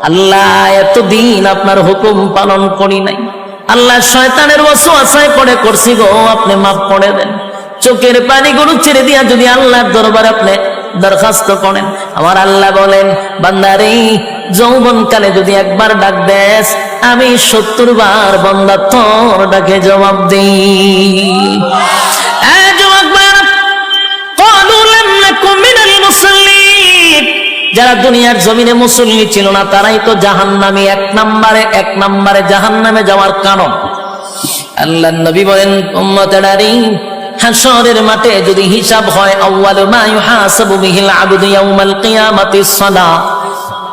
আল্লাহ, এতদিন আপনার হুকুম পালন করি নাই। আল্লাহ শয়তানের ওয়াসওয়াসায় পড়ে করছি গো, আপনি মাফ করে দেন। চোখের পানিগুলো ছেড়ে দিয়া যদি আল্লাহর দরবারে আপনি দরখাস্ত করেন। আমার আল্লাহ বলেন, বান্দারে যৌবন কালে যদি একবার ডাক দেস, আমি সত্তর বার বন্দা তোর ডাকে জবাব দিই। এ যারা দুনিয়ার জমিনে মুসল্লি ছিল না, তারাই তো জাহান্নামী এক নম্বরে এক নম্বরে জাহান্নামে যাওয়ার কারণ। আল্লাহ নবী বলেন হাসরের মাঠে যদি হিসাব হয়, আউয়ালু বিহিল ইয়াউমাল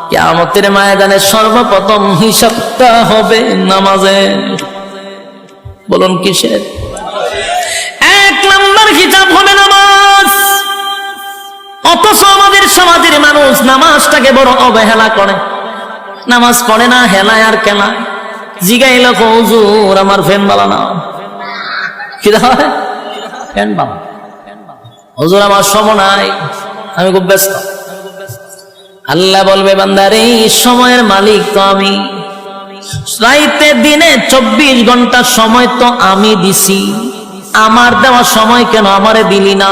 কিয়ামতের ময়দানে সর্বপ্রথম হিসাবটা হবে নামাজে বলুন কিসের? এক নম্বর হিসাব হবে নামাজ। অথচ আমাদের সমাজের মানুষ নামাজটাকে বড় অবহেলা করে। নামাজ পড়ে না, হেলায় আর কেলা জিগাইল হুজুর, আমার ফ্যান বালা না। কি ফ্যান বালা হুজুর, আমার সম নাই, আমি খুব ব্যস্ত। আল্লাহ বলবে, বান্দারে সময়ের মালিক তো আমি। রাইতে দিনে চব্বিশ ঘণ্টা সময় তো আমি দিছি। আমার দেওয়া সময় কেন আমারে দিলি না?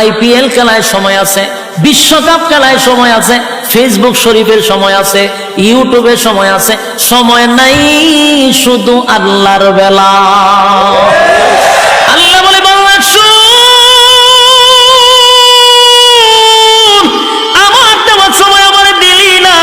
আইপিএল খেলায় সময় আছে, বিশ্বকাপ খেলায় সময় আছে, ফেসবুক শরীফের সময় আছে ইউটিউবের সময় আছে, সময় নাই শুধু আল্লাহর বেলা। আল্লাহ বলে আমার দেওয়ার সময় আমার দিলি না।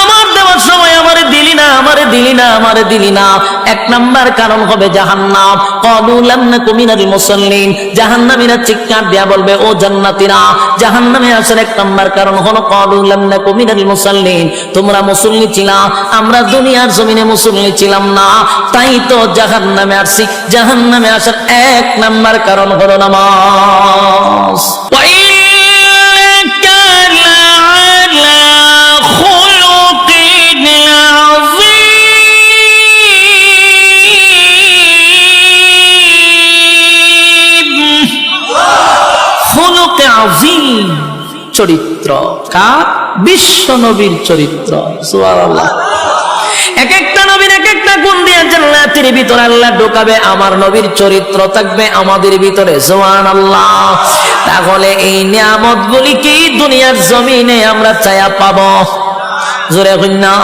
আমার দেওয়ার সময় আমারে দিলি না, আমারে দিলি না, আমারে দিলি না। এক নাম্বার কারণ হবে জাহান্নাম কদুলাম না কুমিনাল মুসল্লিন জাহান্নামীরা চিৎকার দেয়া বলবে ও জান্নাতীরা জাহান্নামে আসার এক নাম্বার কারণ হলো কদুলাম না কুমিনাল মুসল্লিন তোমরা মুসল্লি ছিলা আমরা দুনিয়ার জমিনে মুসল্লি ছিলাম না তাই তো জাহান্নামে আসছি জাহান্নামে আসার এক নাম্বার কারণ হলো নামাজ وإنك لعلى চরিত্র। কার বিশ্ব নবীর চরিত্র। এক একটা নবীর এক একটা গুণ দিয়ে জান্নাতের ভিতরে আল্লাহ ঢোকাবে, আমার নবীর চরিত্র থাকবে আমাদের ভিতরে। সুবহানাল্লাহ। তাহলে এই নিয়ামত গুলি কি দুনিয়ার জমিনে আমরা চায়া পাবো? জোরে না।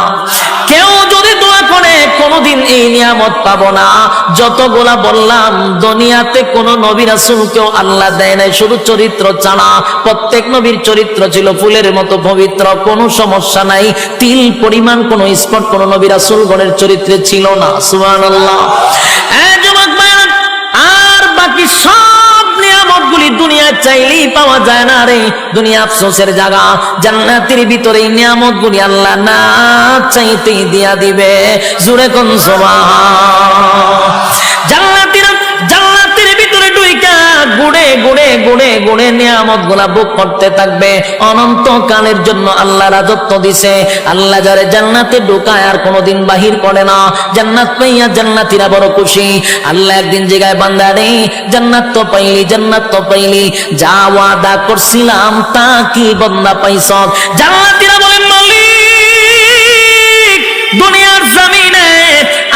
কেউ যদি কোনোদিন এই নিয়ামত পাবো না। যতগুলা বললাম দুনিয়াতে কোন নবী রাসূলকেও আল্লাহ দেয় নাই শুধু চরিত্র ছাড়া। প্রত্যেক নবীর চরিত্র ছিল ফুলের মতো পবিত্র কোনো সমস্যা নাই। তিল পরিমাণ কোন স্পট কোন নবী রাসূলগণের চরিত্রে ছিল না সুবহানাল্লাহ। ভাইরা, আর বাকি সব দুনিয়ায় চাইলেই পাওয়া যায় না রে। দুনিয়া আফসোসের জায়গা, জান্নাতের ভিতরে এই নিয়ামতগুলি আল্লাহ না চাইতেই দিয়া দিবে। জুড়ে কোন জান্নাতিরা গুড়ে গুড়ে গুড়ে গুড়ে নিয়ামতগুলা বুক করতে থাকবে। অনন্ত কালের জন্য আল্লাহ রাজত্ব দিছে। আল্লাহ যারে জান্নাতে ঢোকায় আর কোনোদিন বাহির করে না। জান্নাত পাইয়া জান্নাতিরা বড় খুশি। আল্লাহ একদিন জায়গায় বান্দারে জান্নাত তো পাইলি, জান্নাত তো পাইলি। যা ওয়াদা করছিলাম তা কি বন্দা পাইছ জান্নাতিরা বলেন, মালিক, দুনিয়ার জমিনে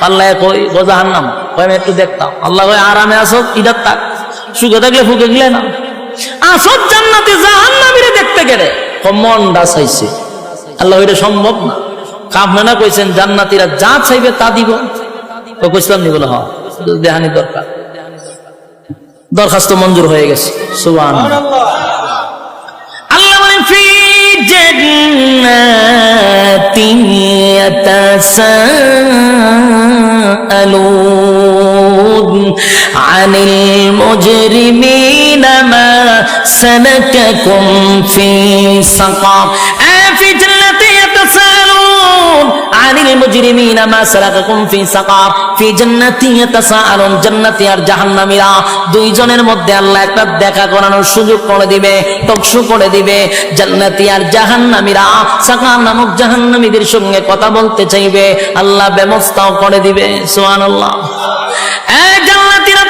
আল্লাহ কই গোজাহান নাম আমি একটু দেখতাম। আল্লাহ কই আরামে আসো ইদার তাক সুখে থাকলে ফুকে গেলে না আসত জান্নাতে জাহান্নামীরে দেখতে গেলে মনটা চাইছে আল্লাহ এটা সম্ভব না। কামনা কইছেন, জান্নাতীরা যা চাইবে তা দিব। তো কইছিলাম নি বলে হ। দেহানি দরকার। দরখাস্ত মঞ্জুর হয়ে গেছে। ফি جنات يتساءلون عن المجرمين ما سلككم في سقر أفي جنة يتساءلون আনিল মুজরিমিনা মা সালাকাকুম ফি সাকাফ ফি জান্নাতি আর জাহান্নামীরা। মধ্যে আল্লাহ একটা দেখা করানোর সুযোগ করে দিবে করে দিবে। জান্নাতি আর জাহান্নামীরা নামক জাহান্নামীদের সঙ্গে কথা বলতে চাইবে। আল্লাহ ব্যবস্থাও করে দিবে, সুবহানাল্লাহ। জান্নাতীরা,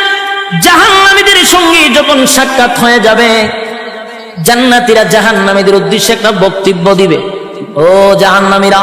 জাহান্নামীদের সঙ্গে যখন সাক্ষাৎ হয়ে যাবে, জান্নাতীরা জাহান্নামীদের উদ্দেশ্যে একটা বক্তব্য দিবে। ও জাহান্নামীরা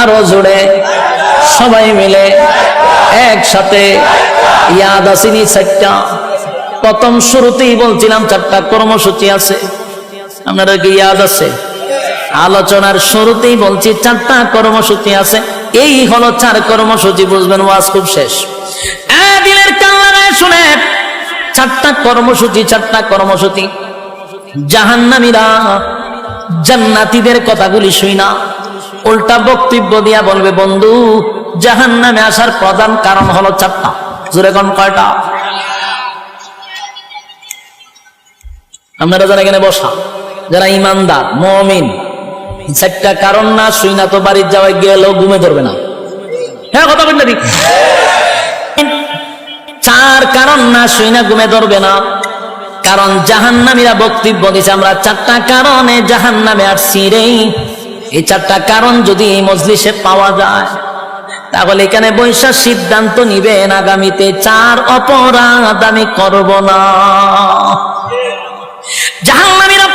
আরও জুড়ে সবাই মিলে একসাথে ইয়াদ আসিনি চারটা। প্রথম শুরুতেই বলছিলাম চারটা কর্মসূচি আছে। আপনারা কি ইয়াদ আছে? আলোচনার শুরুতেই বলছি চারটা কর্মসূচি আছে। এই হলো চার কর্মসূচি, বুঝবেন ওয়াজ খুব শেষ। দিলের কান্নায় শুনে চারটা কর্মসূচি চারটা কর্মসূচি। জাহান্নামীরা জান্নাতীদের কথাগুলি শুই না। উল্টা বক্তব্য দিয়া বলবে, বন্ধু, জাহান্নামে আসার প্রধান কারণ হলো চারটা জোরে কোন কয়টা? আপনারা যারা এখানে বসা, যারা ইমানদার, মমিন, চারটা কারণ না শুই না তো বাড়ির যাওয়ায় গেলেও ঘুমে ধরবে না। হ্যাঁ কথা দিক চার কারণ না শুই না ঘুমে ধরবে না। কারণ জাহান্নামীরা বক্তব্য দিছে আমরা চারটা কারণে জাহান্নামে আসছি রে। এই চারটা কারণ যদি এই মজলিসে পাওয়া যায় তাহলে এখানে বৈশা সিদ্ধান্ত নিবেন আগামীতে চার অপরাধ আমি করব না জাহান্নামীরা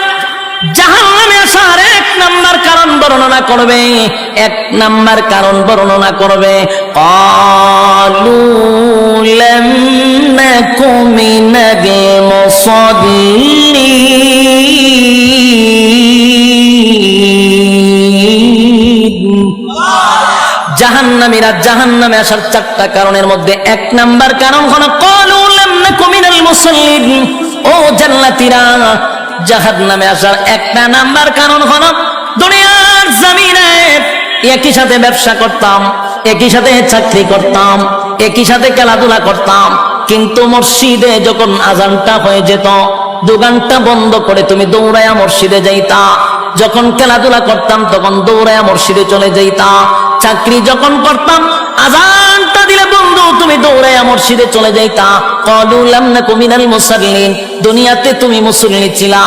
জাহান্নামে আসার এক নাম্বার কারণ বর্ণনা করবে এক নাম্বার কারণ বর্ণনা করবে قالوا لم نك من المصلين জাহান্নামীরা জাহান্নামে আসার চারটা কারণের মধ্যে এক নাম্বার কারণ হলো, কলু লাম নাকুমিনাল মুসাল্লিন। ও জান্নাতীরা, জাহান্নামে আসার একটা নাম্বার কারণ হলো, দুনিয়ার জমিনে একই সাথে ব্যবসা করতাম, একই সাথে চাকরি করতাম, একই সাথে খেলাধুলা করতাম, কিন্তু মসজিদে যখন আজানটা হয়ে যেত, দোকানটা বন্ধ করে তুমি দৌড়ায়া মসজিদে যাইতা, যখন খেলাধুলা করতাম তখন দৌড়ায়া মসজিদে চলে যাইতা চাকরি যখন করতাম, আজানটা দিলে, বন্ধু, তুমি দৌড়াইয়া মসজিদে চলে যাইতা। কলুলাম না কুমিনাল মুসাল্লিন। দুনিয়াতে তুমি মুসল্লি ছিলা।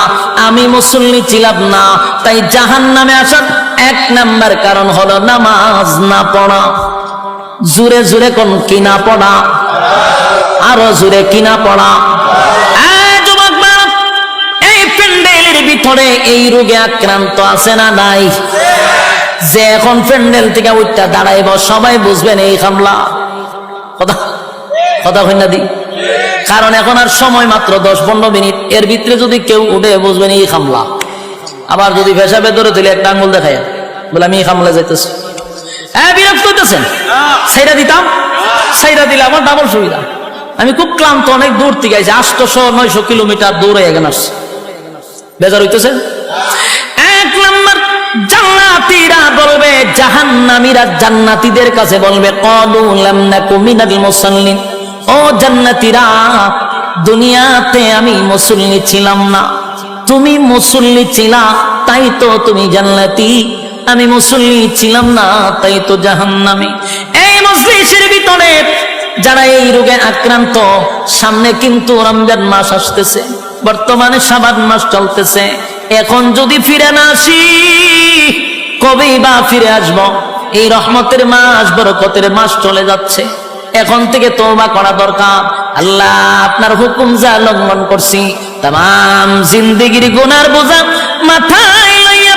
আমি মুসল্লি ছিলাম না। তাই জাহান নামে আসার এক নাম্বার কারণ হলো নামাজ না পড়া। জুরে জুরে কোন কিনা পড়া? আরও জুরে কিনা পড়া। এই রোগে আক্রান্ত আছে না নাই? যে এখন প্যান্ডেল থেকে উঠটা দাঁড়াইব, সবাই বুঝবেন এই হামলা। কথা কথা না দি। কারণ এখন আর সময় মাত্র দশ পনেরো মিনিট। এর ভিতরে যদি কেউ উঠে বুঝবেন এই হামলা। আবার যদি ভেসাবে ধরে তুলে একটা আঙ্গুল দেখায়, বলে, আমি এই হামলা যাইতেছি। হ্যাঁ বিরক্ত হইতেছেন সেইটা দিতাম? সাইরা দিলে আমার ডাবল সুবিধা। আমি খুব ক্লান্ত, অনেক দূর থেকে আইছি। আটশো নয়শো কিলোমিটার দূরে এখানে আসছি বেজার হইতেছে? এক নম্বর জান্নাতীরা বলবে, জাহান্নামীরা জান্নাতীদের কাছে বলবে, কলু লাম নাকু মুসাল্লিন। ও দুনিয়াতে আমি মুসল্লি ছিলাম না। তুমি মুসল্লি ছিলা, তাই তো তুমি জান্নাতি। আমি মুসল্লি ছিলাম না, তাই তো জাহান্নামী। এই ভিতরে যারা এই রোগে আক্রান্ত, সামনে কিন্তু রমজান মাস আসতেছে। বর্তমানে সাবান মাস চলতেছে। এখন যদি ফিরে না আসি কবেই বা ফিরে আসব? এই রহমতের মাস, বরকতের মাস চলে যাচ্ছে। এখন থেকে তোবা করা দরকার। আল্লাহ আপনার হুকুম যা লঙ্ঘন করছি, তাম জিন্দিগির গুনার বোঝা মাথায় লইয়া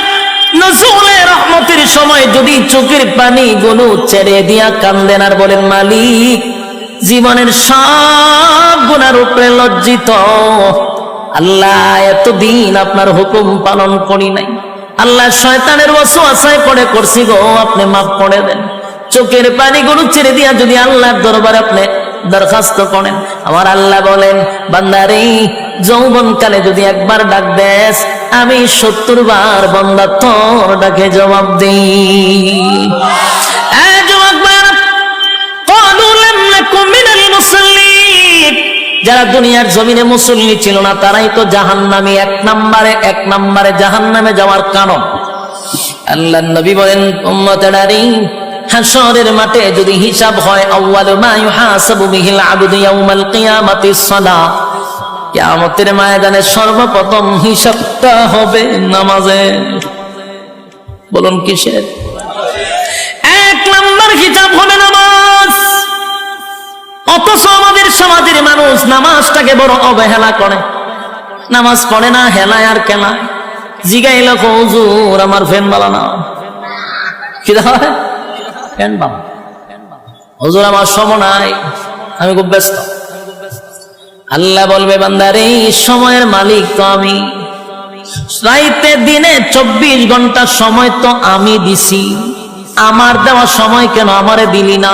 নজরুলের রহমতের সময় যদি চোখের পানি গুলো ছেড়ে দিয়া কান্দেন আর বলেন, মালিক, জীবনের সব গুণার উপরে লজ্জিত। আল্লাহ, এতদিন আপনার হুকুম পালন করি নাই। আল্লাহ শয়তানের আশায় পড়ে করছি গো, আপনি মাফ করে দেন। চোখের পানিগুলো ছেড়ে দিয়া যদি আল্লাহর দরবার আপনি দরখাস্ত করেন, আমার আল্লাহ বলেন, বান্দারে যৌবন কালে যদি একবার ডাক দেস, আমি সত্তর বার বন্দা তোর ডাকে জবাব দিই। এ যারা দুনিয়ার জমিনে মুসল্লি ছিল না, তারাই তো জাহান্নামী এক নম্বরে এক নম্বরে জাহান্নামে যাওয়ার কারণ। আল্লাহ নবী বলেন হাসরের মাঠে যদি হিসাব হয়, আউয়ালু মা ইউহাসাবু বিহিল আবদু ইয়াউমাল কিয়ামাতি সালাহ কিয়ামতের ময়দানে সর্বপ্রথম হিসাবটা হবে নামাজে। বলুন কিসের? এক নম্বর হিসাব হবে নামাজ। অথচ আমাদের সমাজের মানুষ নামাজটাকে বড় অবহেলা করে। নামাজ পড়ে না, হেলায় আর কেনা জিগাইল হুজুর, আমার ফ্যান বালা না। কি ফ্যান বালা হুজুর, আমার সম নাই। আমি খুব ব্যস্ত। আল্লাহ বলবে, বান্দারে, এই সময়ের মালিক তো আমি। রাইতে দিনে চব্বিশ ঘণ্টা সময় তো আমি দিছি। আমার দেওয়া সময় কেন আমারে দিলি না?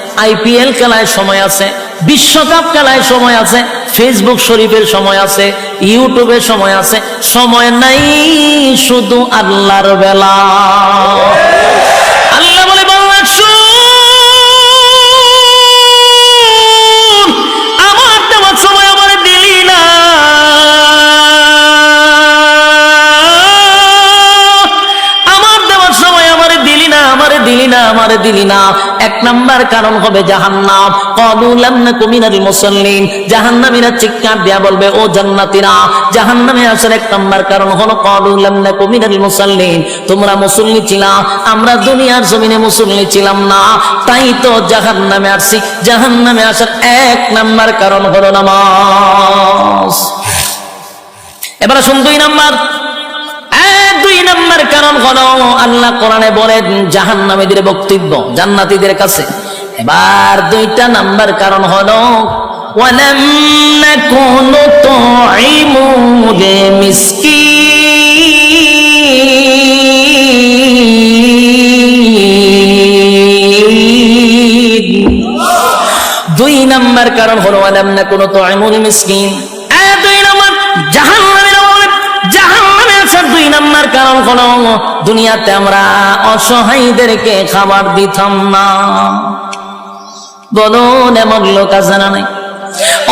আইপিএল খেলায় সময় আছে, বিশ্বকাপ খেলায় সময় আছে, ফেসবুক শরীফের সময় আছে ইউটিউবের সময় আছে, সময় নাই শুধু আল্লাহর বেলা। আল্লাহ বলে আমার দেওয়ার সময় আমার দিলি না। আমার দেওয়ার সময় আমারে দিলি না, আমারে দিলি না, আমারে দিলি না। এক নাম্বার কারণ হবে জাহান্নাম। কুমিনাল মুসল্লিন। জাহান্নামীরা চিৎকার দেয়া বলবে, ও জান্নাতীরা, জাহান্নামে আসার এক নাম্বার কারণ হলো কুমিনাল তোমরা মুসল্লি ছিলা, আমরা দুনিয়ার জমিনে মুসল্লি ছিলাম না। তাই তো জাহান্নামে আসছি। জাহান্নামে আসার এক নাম্বার কারণ হলো নামাজ। এবারে শুন দুই নাম্বার। দুই নাম্বার কারণ হলো, আল্লাহ কোরআনে বলেন বক্তব্য কাছে। এবার দুইটা নাম্বার কারণ হলো দুই নাম্বার কারণ হলো আলাম না কোনো তো আমুল মিসকিন দুই জাহান্নামে আসার দুই নাম্বার কারণ হলো, দুনিয়াতে আমরা অসহায়দেরকে খাবার দিতাম না। বলুন, এমন লোক আছে না নাই?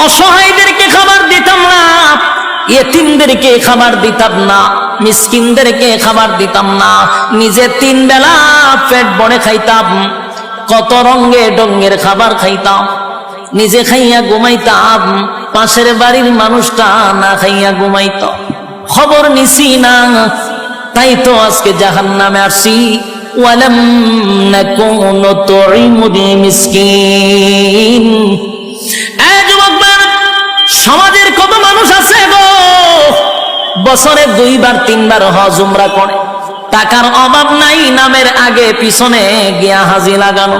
অসহায়দেরকে খাবার দিতাম না এতিমদেরকে খাবার দিতাম না, মিসকিনদেরকে খাবার দিতাম না, নিজে তিন বেলা পেট বড়ে খাইতাম, কত রঙে ডঙ্গের খাবার খাইতাম, নিজে খাইয়া ঘুমাইতাম, পাশের বাড়ির মানুষটা না খাইয়া ঘুমাইত। খবর নিছি না। তাই তো আজকে জাহান নামে আসি সমাজের কত মানুষ আছে গো? বছরে দুইবার, তিনবার হজুমরা করে। টাকার অভাব নাই, নামের আগে পিছনে গিয়া হাজি লাগানো।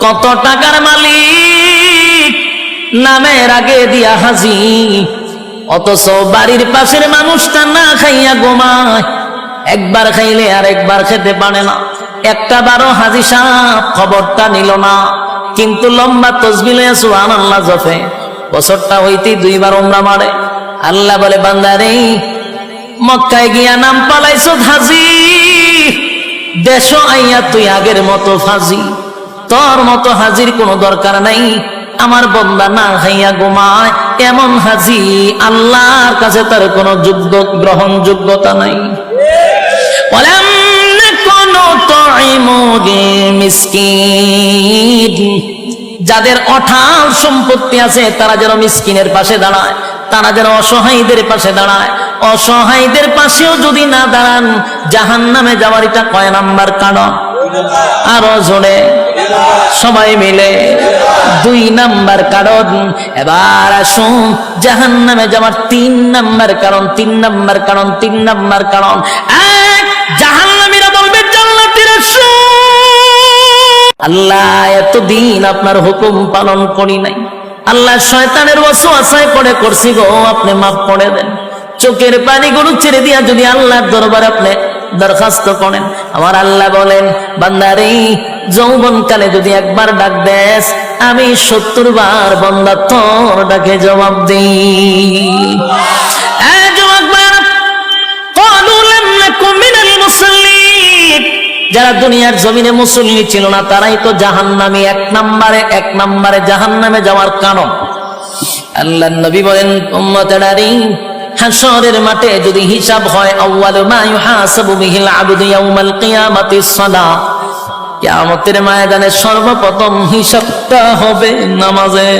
কত টাকার মালিক, নামের আগে দিয়া হাজি। অথচ বাড়ির পাশের মানুষটা না খাইয়া গোমায় একবার খাইলে আর একবার খেতে পারে না। একটা বারো হাজি সাহ খবরটা নিল না। কিন্তু লম্বা তসবিল সুহান আল্লাহ জফে বছরটা হইতেই দুইবার ওমরা মারে। আল্লাহ বলে বান্দারে মক্কায় গিয়া নাম পালাইছো হাজি। দেশ আইয়া তুই আগের মতো ফাজি তোর মতো হাজির কোনো দরকার নাই। আমার বন্দা না হাইয়া গুমায় এমন হাজি? আল্লাহর কাছে তার কোনো যোগ্য গ্রহণ যোগ্যতা নাই বলেন যাদের অঠাল সম্পত্তি আছে, তারা যেন মিসকিনের পাশে দাঁড়ায়, তারা যেন অসহায়ীদের পাশে দাঁড়ায়। অসহায়ীদের পাশেও যদি না দাঁড়ান জাহান নামে যাওয়ার এটা কয় নাম্বার কারণ? আরও জোরে। সবাই মিলে দুই নাম্বার কারণ। এবার আসুন জাহান নামে যাওয়ার তিন নাম্বার কারণ, তিন নাম্বার কারণ, তিন নাম্বার কারণ। জাহান নামীরা বলবে আল্লাহ এতদিন আপনার হুকুম পালন করি নাই। আল্লাহ শয়তানের ওয়াসওয়াসায় পড়ে করছি গো, আপনি মাফ করে দেন। চোখের পানিগুলো ছেড়ে দিয়া যদি আল্লাহর দরবারে আপনি দরখাস্ত করেন, আমার আল্লাহ বলেন, বান্দারে যৌবন কালে যদি একবার ডাক দেস, আমি সত্তর বার বন্দা তোর ডাকে জবাব দিই যারা দুনিয়ার জমিনে মুসল্লি ছিল না, তারাই তো জাহান নামে এক নাম্বারে এক নাম্বারে জাহান নামে যাওয়ার কারণ। আল্লাহ নবী বলেন হাসরের মাঠে যদি হিসাব হয়, আউয়াল মা ইউহাসাবু বিহিল আবদু ইয়াউমাল কিয়ামাতিস সালাহ। কিয়ামতের ময়দানে সর্বপ্রথম হিসাবটা হবে নামাজে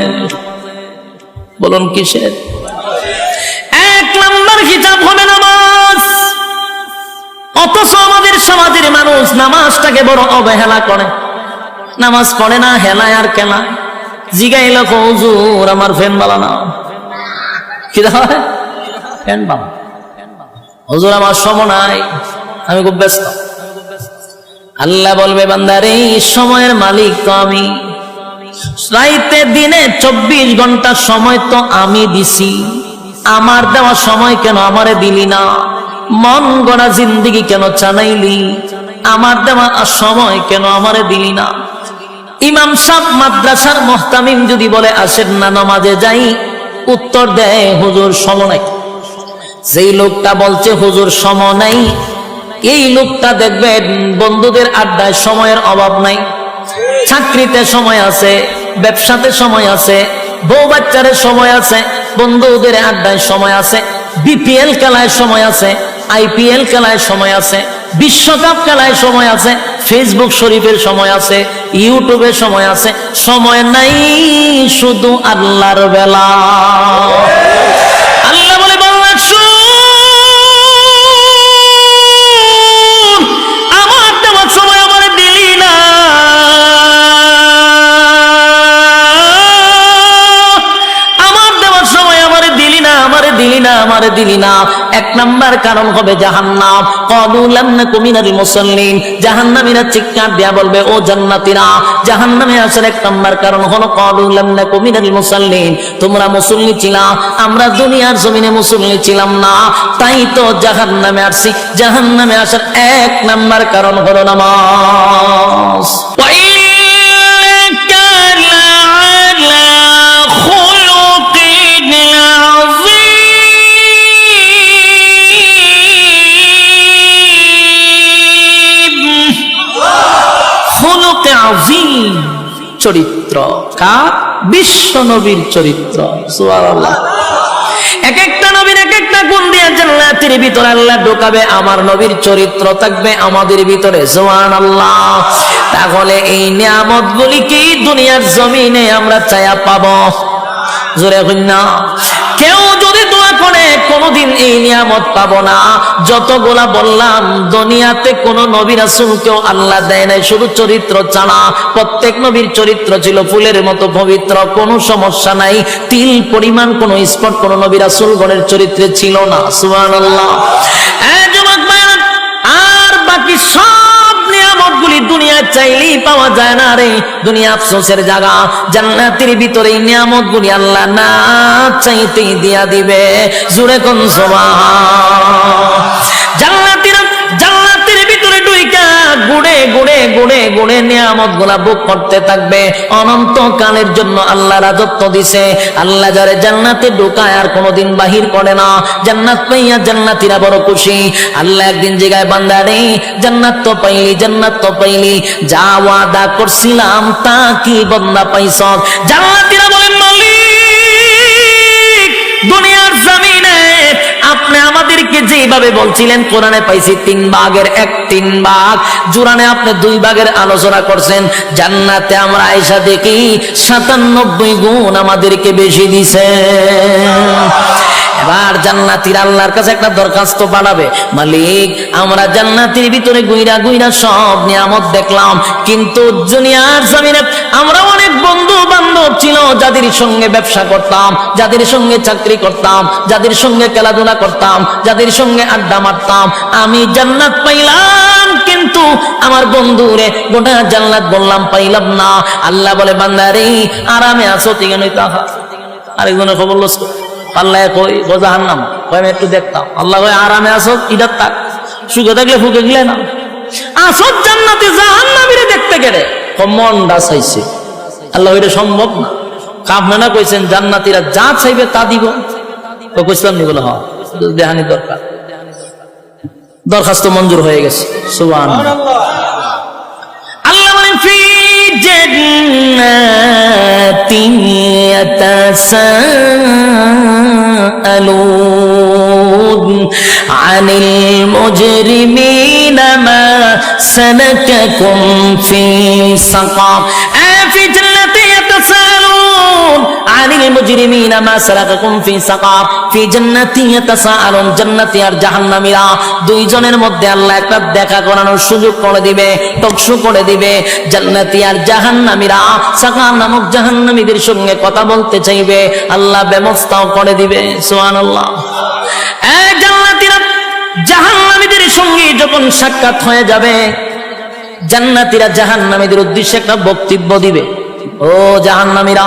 বলুন কিসের? এক নম্বর হিসাব হবে নামাজ। অথচ আমাদের সমাজের মানুষ নামাজটাকে বড় অবহেলা করে। নামাজ পড়ে না, হেলায় আর কেলায়। জিগাইল হুজুর, আমার ফ্যান বালা না। কি হয় ফ্যান বালা। হুজুর, আমার সম নাই, আমি খুব ব্যস্ত। আল্লাহ বলবে, বান্দারে, এই সময়ের মালিক তো আমি। রাইতে দিনে চব্বিশ ঘণ্টা সময় তো আমি দিছি। আমার দেওয়া সময় কেন আমারে দিলি না? মন গড়া জিন্দিগি কেন চানাইলি আমার দেওয়া সময় কেন আমারে দিলি না? ইমাম সাহ মাদ্রাসার মোহতামিম যদি বলে, আসেন না, নমাজে যাই। উত্তর দেয়, হুজুর সম নাই। যেই লোকটা বলছে, হুজুর সম নাই। এই লোকটা দেখবেন বন্ধুদের আড্ডায় সময়ের অভাব নাই। চাকরিতে সময় আছে, ব্যবসাতে সময় আছে, বউ বাচ্চারে সময় আছে, বন্ধুদের আড্ডায় সময় আছে, বিপিএল খেলায় সময় আছে, আইপিএল খেলায় সময় আছে, বিশ্বকাপ খেলায় সময় আছে, ফেসবুক শরীফের সময় আছে ইউটিউবের সময় আছে, সময় নাই শুধু আল্লাহর বেলা। দিলি না আমার দিলি না এক নাম্বার কারণ হবে জাহান্নাম কদুলাম না কুমিনারি মুসল্লিন জাহান্নামীরা চিৎকার দেয়া বলবে ও জান্নাতীরা জাহান্নামে আসার এক নাম্বার কারণ হলো কদুলাম না কুমিনারি মুসল্লিন তোমরা মুসল্লি ছিলা আমরা দুনিয়ার জমিনে মুসল্লি ছিলাম না তাই তো জাহান্নামে আসছি জাহান্নামে আসার এক নাম্বার কারণ হলো নামাজ وإنك لعلى خلق আজিম চরিত্র। কার বিশ্ব নবীর চরিত্র। এক একটা নবীর এক একটা গুণ দিয়ে জান্নাতের ভিতরে আল্লাহ ঢোকাবে, আমার নবীর চরিত্র থাকবে আমাদের ভিতরে। জোয়ান আল্লাহ তাহলে এই নিয়ামত গুলি কি দুনিয়ার জমিনে আমরা চায়া পাবো? জোরে কেউ যদি কোনোদিন এই নিয়ামত পাবো না। যতগুলা বললাম দুনিয়াতে কোন নবী রাসূলকেও আল্লাহ দেয় নাই শুধু চরিত্র ছাড়া। প্রত্যেক নবীর চরিত্র ছিল ফুলের মতো পবিত্র কোনো সমস্যা নাই। তিল পরিমাণ কোন স্পট কোন নবী রাসূলগণের চরিত্রে ছিল না সুবহানাল্লাহ। ভাইরা, আর বাকি সব চাইলেই পাওয়া যায় না রে। দুনিয়া আফসোসের জায়গা। জান্নাতের ভিতরে নিয়ামত গুলি আল্লাহ না চাইতেই দিয়া দিবে। জুড়ে কোন জান্নাতিরা গুড়ে গুড়ে গুড়ে গুড়ে নিয়ামতগুলা বুক করতে থাকবে। অনন্ত কালের জন্য আল্লাহ রাজত্ব দিছে। আল্লাহ যারে জান্নাতে ঢুকায় আর কোনোদিন বাহির করে না। জান্নাত পাইয়া জান্নাতিরা বড় খুশি। আল্লাহ একদিন জায়গায় বান্দারে জান্নাত তো পাইলি, জান্নাত তো পাইলি। যা ওয়াদা করছিলাম তা কি বন্দা পাইছ জান্নাতিরা বলেন, মালিক, দুনিয়ার জমিনে আপনি আমাদেরকে যেভাবে বলছিলেন, কোরআনে পাইছি তিন ভাগের এক, তিন ভাগ। জুরানে আপনি দুই ভাগের আলোচনা করছেন। জান্নাতে আমরা আয়সা দেখি, সাতানব্বই গুণ আমাদেরকে বেশি দিছে। এবার জান্নাতির আল্লাহর কাছে একটা দরখাস্ত পাঠাবে। মালিক, আমরা জান্নাতির ভিতরে গুইরা গুইরা সব নিয়ামত দেখলাম, কিন্তু দুনিয়ার জমিনে আমরা অনেক যাদের সঙ্গে ব্যবসা করতাম, যাদের সঙ্গে চাকরি করতাম, যাদের সঙ্গে খেলাধুলা করতাম, যাদের সঙ্গে আড্ডা মারতাম, আমি জান্নাত পাইলাম, কিন্তু আমার বন্ধুরে গোটা জান্নাত বললাম, পাইলাম না। আল্লাহ বলে বান্দারে আরামে আছো ঠিক নই তাহা আরেকজনের খবর লস আল্লাহ কই বোঝাহান নাম কই আমি একটু দেখতাম। আল্লাহ কই আরামে আসো ইদার তাক সুখে থাকলে ফুকে গেলে না আসত জান্নাতে, জাহান্নামীরে দেখতে গেলে। মনটা চাইছে। আল্লাহ এটা সম্ভব না। কামনা কইছেন, জান্নাতিরা যা চাইবে তা দিব। তো কইছিলাম নি বলে হ্যাঁ দেহানি দরকার। দরখাস্ত মঞ্জুর হয়ে গেছে। সুবান আল্লাহ। বলেন, ফি জান্নাতিন ইয়াতাসাআলুন আনিল আনিল মুজরিমিনা মা সালাকাকুম ফি সাকার ফি জান্নাতি ইয়াতাসাআলুন জান্নাতি আর জাহান্নামীরা। দুইজনের মধ্যে আল্লাহ একটা দেখা করানোর সুযোগ করে দিবে, টকশু করে দিবে। জান্নাতি আর জাহান্নামীরা সাকার নামক জাহান্নামীদের সঙ্গে কথা বলতে চাইবে, আল্লাহ ব্যবস্থাও করে দিবে, সুবহানাল্লাহ। এ জান্নাতীরা, জাহান্নামীদের সঙ্গে যখন সাক্ষাৎ হয়ে যাবে, জান্নাতীরা জাহান্নামীদের উদ্দেশ্যে একটা বক্তব্য দিবে। ও জাহান্নামীরা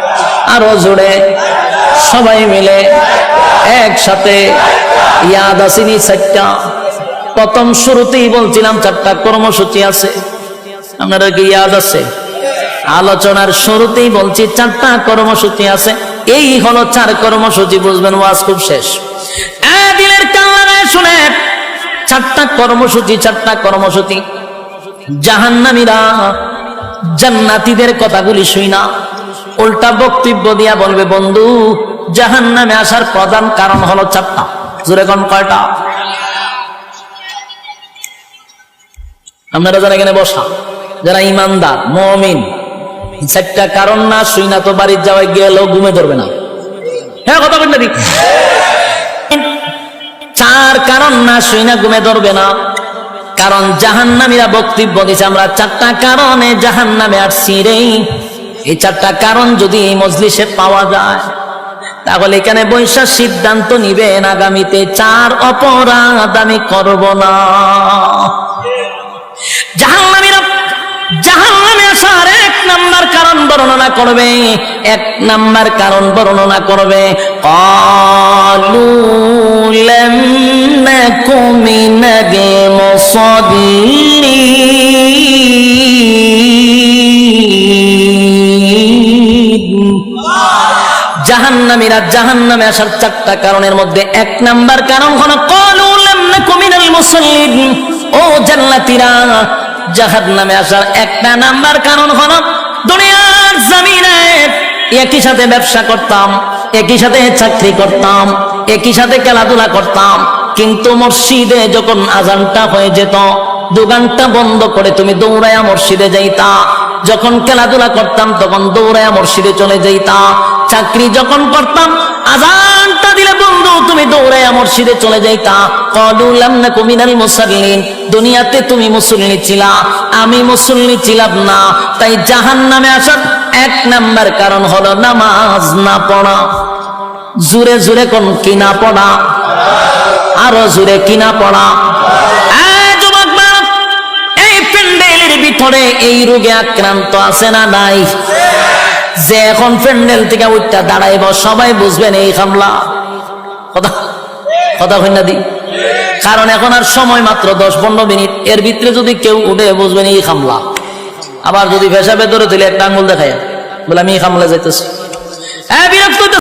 আরও জুড়ে সবাই মিলে একসাথে ইয়াদ আসিনি চারটা। প্রথম শুরুতেই বলছিলাম চারটা কর্মসূচি আছে। আপনারা কি ইয়াদ আছে? আলোচনার শুরুতেই বলছি চারটা কর্মসূচি আছে। এই হলো চার কর্মসূচি, বুঝবেন ওয়াজ খুব শেষ। দিলের কান শুনে। চারটা কর্মসূচি চারটা কর্মসূচি। জাহান্নামীরা জান্নাতীদের কথাগুলি শুই না। উল্টা বক্তব্য দিয়া বলবে, বন্ধু, জাহান্নামে আসার প্রধান কারণ হলো চারটা জোরে কোন কয়টা? আপনারা যারা এখানে বসা, যারা ইমানদার, মমিন, চারটা কারণ না শুই না তো বাড়ির যাওয়ায় গেলেও ঘুমে ধরবে না। হ্যাঁ কথা দিক চার কারণ না শুই না ঘুমে ধরবে না। কারণ জাহান্নামীরা বক্তব্য দিছে, আমরা চারটা কারণে জাহান্নামে আসছি রে। এই চারটা কারণ যদি এই মজলিসে পাওয়া যায়, তাহলে এখানে বৈশাখ সিদ্ধান্ত নিবেন, আগামীতে চার অপরাধ আমি করব না। জাহান্নামীরা জাহান্নামে আসার এক নাম্বার কারণ বর্ণনা করবে, এক নাম্বার কারণ বর্ণনা করবে কলুলম কুমিনগে মুসাল্লিন জাহান্নামীরা জাহান্নামে আসার চারটা কারণের মধ্যে এক নাম্বার কারণ হলো ক্বালু লাম নাকু মিনাল মুসাল্লিন। ও আসার একটা নাম্বার কারণ হলো, দুনিয়ার জমিনে একই সাথে ব্যবসা করতাম, একই সাথে চাকরি করতাম, একই সাথে খেলাধুলা করতাম, কিন্তু মসজিদে যখন আজানটা হয়ে যেত দোকানটা বন্ধ করে তুমি দৌড়ায়া মসজিদে যাইতা। যখন খেলাধুলা করতাম, তখন দৌড়ায়া মসজিদে চলে যাইতা। চাকরি যখন করতাম, আজানটা দিলে বন্ধু, তুমি দৌড়ায়া মসজিদে চলে যাইতা। কদুলাম না কুমিনাল মুসাল্লিন, দুনিয়াতে তুমি মুসল্লি ছিলা। আমি মুসল্লি ছিলাম না, তাই জাহান নামে আসার এক নাম্বার কারণ হলো নামাজ না পড়া। জুরে জুরে কোন কিনা পড়া? আরও জুরে কিনা পড়া। ভিতরে এই রোগে আক্রান্ত আছে না নাই? যে এখন প্যান্ডেল থেকে উঠটা দাঁড়াইব, সবাই বুঝবেন এই হামলা। কথা কথা হইনা দি? কারণ এখন আর সময় মাত্র দশ পনেরো মিনিট। এর ভিতরে যদি কেউ উঠে, বুঝবেন এই হামলা। আবার যদি ভেসা ভেতরে তুলে একটা আঙ্গুল দেখায়, বলে আমি এই হামলা যাইতেছি। হ্যাঁ বিরক্ত।